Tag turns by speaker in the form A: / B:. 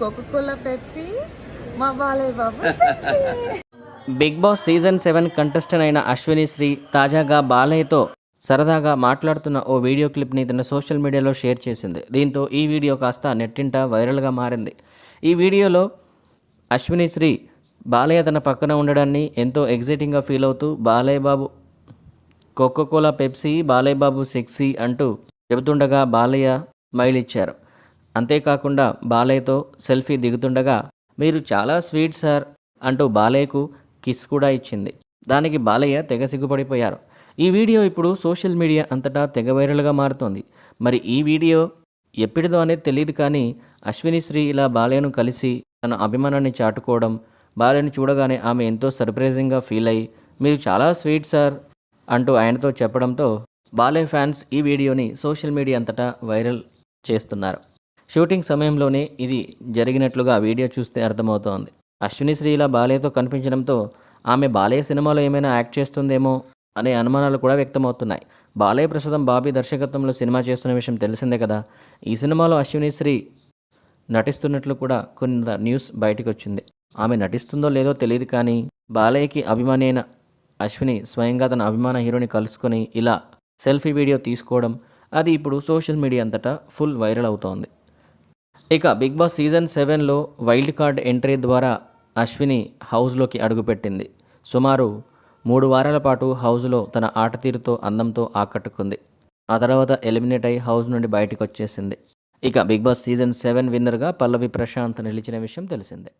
A: Coca Cola Pepsi మా Balayya Babu
B: big boss season seven contestant అయిన అశ్విని శ్రీ తాజాగా బాలయ్యతో సరదాగా మాట్లాడుతున్న ఓ వీడియో క్లిప్ని తన సోషల్ మీడియాలో షేర్ చేసింది. దీంతో ఈ వీడియో కాస్త నెట్టింట వైరల్గా మారింది. ఈ వీడియోలో అశ్విని శ్రీ బాలయ్య తన పక్కన ఉండడాన్ని ఎంతో ఎగ్జైటింగ్గా ఫీల్ అవుతూ Balayya Babu Coca Cola Pepsi Balayya Babu sexy అంటూ చెబుతుండగా బాలయ్య మైల్ ఇచ్చారు అంతేకాకుండా బాలయ్యతో సెల్ఫీ దిగుతుండగా మీరు చాలా స్వీట్ సార్ అంటూ బాలయ్యకు కిస్ కూడా ఇచ్చింది. దానికి బాలయ్య తెగ సిగ్గుపడిపోయారు. ఈ వీడియో ఇప్పుడు సోషల్ మీడియా అంతటా తెగ వైరల్గా మారుతోంది. మరి ఈ వీడియో ఎప్పటిదో అనేది తెలియదు కానీ అశ్విని శ్రీ ఇలా బాలయ్యను కలిసి తన అభిమానాన్ని చాటుకోవడం బాలయ్యను చూడగానే ఆమె ఎంతో సర్ప్రైజింగ్గా ఫీల్ అయ్యి మీరు చాలా స్వీట్ సార్ అంటూ ఆయనతో చెప్పడంతో బాలయ్య ఫ్యాన్స్ ఈ వీడియోని సోషల్ మీడియా అంతటా వైరల్ చేస్తున్నారు. షూటింగ్ సమయంలోనే ఇది జరిగినట్లుగా వీడియో చూస్తే అర్థమవుతోంది. అశ్విని శ్రీ ఇలా బాలయ్యతో కనిపించడంతో ఆమె బాలయ్య సినిమాలో ఏమైనా యాక్ట్ చేస్తుందేమో అనే అనుమానాలు కూడా వ్యక్తమవుతున్నాయి. బాలయ్య ప్రస్తుతం బాబీ దర్శకత్వంలో సినిమా చేస్తున్న విషయం తెలిసిందే కదా? ఈ సినిమాలో అశ్విని శ్రీ నటిస్తున్నట్లు కూడా కొంత న్యూస్ బయటకు వచ్చింది ఆమె నటిస్తుందో లేదో తెలియదు కానీ బాలయ్యకి అభిమాని అయిన అశ్విని స్వయంగా తన అభిమాన హీరోని కలుసుకొని ఇలా సెల్ఫీ వీడియో తీసుకోవడం అది ఇప్పుడు సోషల్ మీడియా అంతటా ఫుల్ వైరల్ అవుతోంది. ఇక బిగ్ బాస్ సీజన్ సెవెన్లో వైల్డ్ కార్డ్ ఎంట్రీ ద్వారా అశ్విని హౌస్లోకి అడుగుపెట్టింది. సుమారు మూడు వారాల పాటు హౌస్లో తన ఆట తీరుతో అందంతో ఆకట్టుకుంది. ఆ తర్వాత ఎలిమినేట్ అయి హౌస్ నుండి బయటకు వచ్చేసింది ఇక బిగ్ బాస్ సీజన్ సెవెన్ విన్నర్గా పల్లవి ప్రశాంత్ నిలిచిన విషయం తెలిసిందే.